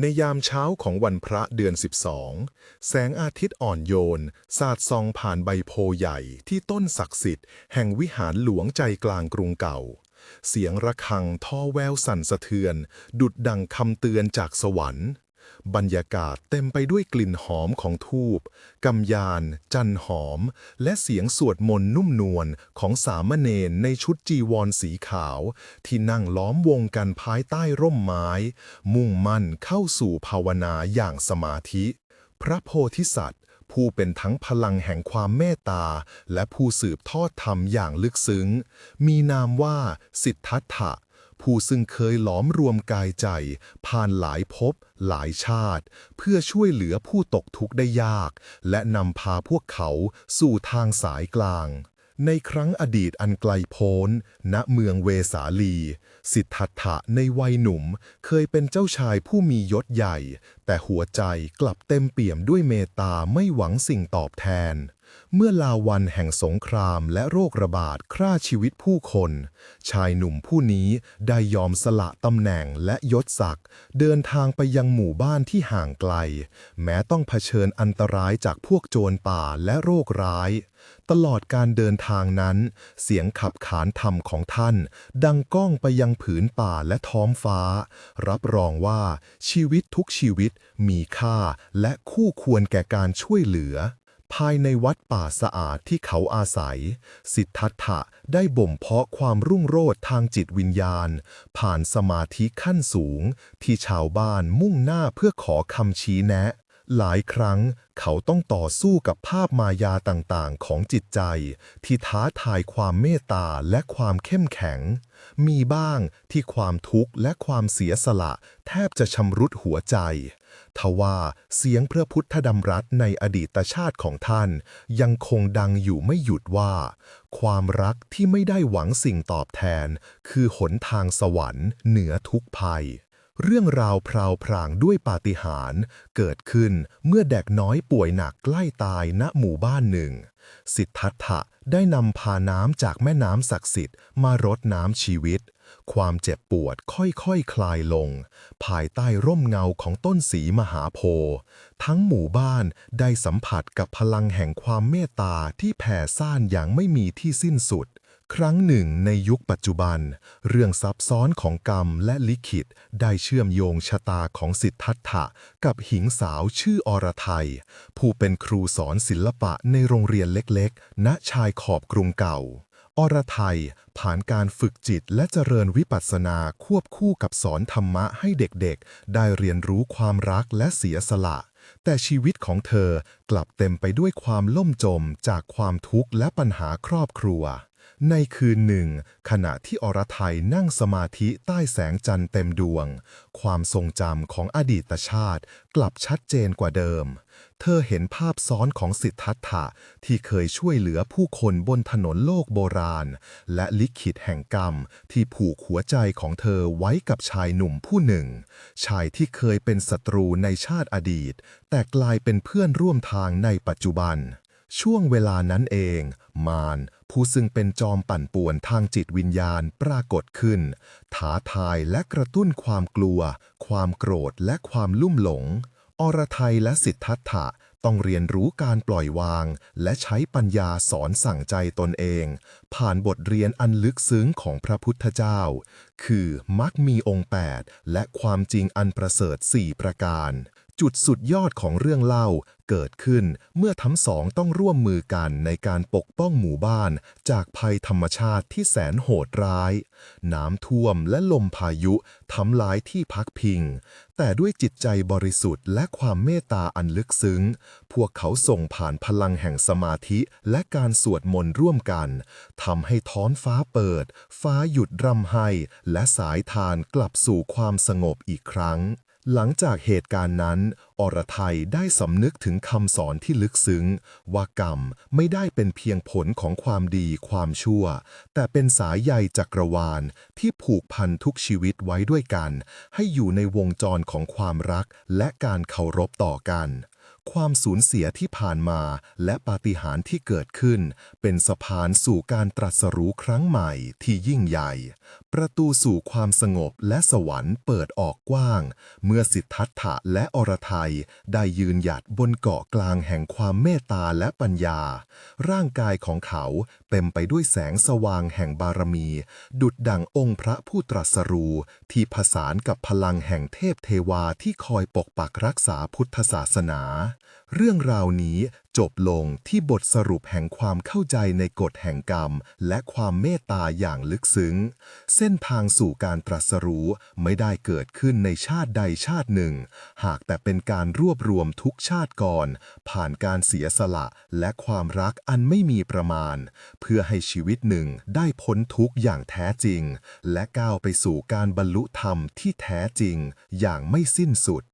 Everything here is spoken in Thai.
ในยามเช้าของวันพระเดือน 12 แสงอาทิตย์อ่อนโยน สาดส่องผ่านใบโพใหญ่ที่ต้นศักดิ์สิทธิ์แห่งวิหารหลวงใจกลางกรุงเก่า เสียงระฆังท่อแววสั่นสะเทือน ดุดดังคำเตือนจากสวรรค์ บรรยากาศเต็มไปด้วยกลิ่นหอมของทูบกำยาน จันหอม และเสียงสวดมนต์นุ่มนวลของสามเณรในชุดจีวรสีขาว ที่นั่งล้อมวงกันภายใต้ร่มไม้ มุ่งมั่นเข้าสู่ภาวนาอย่างสมาธิ พระโพธิสัตว์ ผู้เป็นทั้งพลังแห่งความเมตตา และผู้สืบทอดธรรมอย่างลึกซึ้ง มีนามว่าสิทธัตถะ ผู้ซึ่งเคยหลอมรวมกายใจ ผ่านหลายภพหลายชาติ เพื่อช่วยเหลือผู้ตกทุกข์ได้ยาก และนำพาพวกเขาสู่ทางสายกลาง ในครั้งอดีตอันไกลโพ้น ณเมืองเวสาลี สิทธัตถะในวัยหนุ่ม เคยเป็นเจ้าชายผู้มียศใหญ่ แต่หัวใจกลับเต็มเปี่ยมด้วยเมตตาไม่หวังสิ่งตอบแทน เมื่อลาวันแห่งสงครามและโรคระบาดฆ่าชีวิตผู้คน ชายหนุ่มผู้นี้ได้ยอมสละตำแหน่งและยศศักดิ์เดินทางไปยังหมู่บ้านที่ห่างไกล แม้ต้องเผชิญอันตรายจากพวกโจรป่าและโรคร้าย ตลอดการเดินทางนั้น เสียงขับขานธรรมของท่าน ดังก้องไปยังผืนป่าและท้องฟ้า รับรองว่าชีวิตทุกชีวิตมีค่าและคู่ควรแก่การช่วยเหลือ ภายในวัดป่าสะอาดที่เขาอาศัย สิทธัตถะได้บ่มเพาะความรุ่งโรจน์ทางจิตวิญญาณ ผ่านสมาธิขั้นสูง ที่ชาวบ้านมุ่งหน้าเพื่อขอคำชี้แนะ หลายครั้งเขาต้องต่อสู้กับภาพมายาต่างๆ ของจิตใจ ที่ท้าทายความเมตตาและความเข้มแข็ง มีบ้างที่ความทุกข์และความเสียสละ แทบจะชำรุดหัวใจ ทว่าเสียงพระพุทธดำรัสในอดีตชาติของท่าน ยังคงดังอยู่ไม่หยุดว่า ความรักที่ไม่ได้หวังสิ่งตอบแทน คือหนทางสวรรค์เหนือทุกภัย เรื่องราวพราวพรางด้วยปาฏิหาริย์เกิดขึ้นเมื่อเด็กน้อยป่วยหนักใกล้ตายณหมู่บ้านหนึ่ง สิทธัตถะได้นำพาน้ำจากแม่น้ำศักดิ์สิทธิ์มารดน้ำชีวิต ความเจ็บปวดค่อยๆคคลายลง ภายใต้ร่มเงาของต้นสีมหาโพธิ์ทั้งหมู่บ้านได้สัมผัสกับพลังแห่งความเมตตาที่แผ่ซ่านอย่างไม่มีที่สิ้นสุด ครั้งหนึ่งในยุคปัจจุบัน เรื่องซับซ้อนของกรรมและลิขิต ได้เชื่อมโยงชะตาของสิทธัตถะกับหญิงสาวชื่ออรไทย ผู้เป็นครูสอนศิลปะในโรงเรียนเล็กๆ ณชายขอบกรุงเก่า อรไทยผ่านการฝึกจิตและเจริญวิปัสสนาควบคู่กับสอนธรรมะให้เด็กๆ ได้เรียนรู้ความรักและเสียสละแต่ชีวิตของเธอกลับเต็มไปด้วยความล่มจมจากความทุกข์และปัญหาครอบครัว ในคืนหนึ่ง ขณะที่อรไทยนั่งสมาธิใต้แสงจันทร์เต็มดวง ความทรงจำของอดีตชาติกลับชัดเจนกว่าเดิม เธอเห็นภาพซ้อนของสิทธัตถะที่เคยช่วยเหลือผู้คนบนถนนโลกโบราณ และลิขิตแห่งกรรมที่ผูกหัวใจของเธอไว้กับชายหนุ่มผู้หนึ่ง ชายที่เคยเป็นศัตรูในชาติอดีต แต่กลายเป็นเพื่อนร่วมทางในปัจจุบัน ช่วงเวลานั้นเอง มารผู้ซึ่งเป็นจอมปั่นป่วนทางจิตวิญญาณปรากฏขึ้น ท้าทายและกระตุ้นความกลัว ความโกรธและความลุ่มหลง อรไทยและสิทธัตถะต้องเรียนรู้การปล่อยวาง และใช้ปัญญาสอนสั่งใจตนเอง ผ่านบทเรียนอันลึกซึ้งของพระพุทธเจ้า คือมักมีองค์ 8 และความจริงอันประเสริฐ 4 ประการ จุดสุดยอดของเรื่องเล่าเกิดขึ้นเมื่อทั้งสองต้องร่วมมือกันในการปกป้องหมู่บ้าน จากภัยธรรมชาติที่แสนโหดร้าย น้ำท่วมและลมพายุทำลายที่พักพิง แต่ด้วยจิตใจบริสุทธิ์และความเมตตาอันลึกซึ้ง พวกเขาส่งผ่านพลังแห่งสมาธิและการสวดมนต์ร่วมกันทำให้ท้อนฟ้าเปิด ฟ้าหยุดรำไห้ และสายทานกลับสู่ความสงบอีกครั้ง หลังจากเหตุการณ์นั้น อรไทยได้สำนึกถึงคำสอนที่ลึกซึ้ง ว่ากรรมไม่ได้เป็นเพียงผลของความดีความชั่ว แต่เป็นสายใยจักรวาลที่ผูกพันทุกชีวิตไว้ด้วยกัน ให้อยู่ในวงจรของความรักและการเคารพต่อกัน ความสูญเสียที่ผ่านมาและปาฏิหาริย์ที่เกิดขึ้น เป็นสะพานสู่การตรัสรู้ครั้งใหม่ที่ยิ่งใหญ่ ประตูสู่ความสงบและสวรรค์เปิดออกกว้าง เมื่อสิทธัตถะและอรไทยได้ยืนหยัดบนเกาะกลางแห่งความเมตตาและปัญญา ร่างกายของเขาเต็มไปด้วยแสงสว่างแห่งบารมี ดุดดั่งองค์พระผู้ตรัสรู้ที่ผสานกับพลังแห่งเทพเทวาที่คอยปกปักรักษาพุทธศาสนาเรื่องราวนี้จบลงที่บทสรุปแห่งความเข้าใจในกฎแห่งกรรม และความเมตตาอย่างลึกซึ้ง เส้นทางสู่การตรัสรู้ไม่ได้เกิดขึ้นในชาติใดชาติหนึ่ง หากแต่เป็นการรวบรวมทุกชาติก่อน ผ่านการเสียสละและความรักอันไม่มีประมาณ เพื่อให้ชีวิตหนึ่งได้พ้นทุกข์อย่างแท้จริง และก้าวไปสู่การบรรลุธรรมที่แท้จริง อย่างไม่สิ้นสุด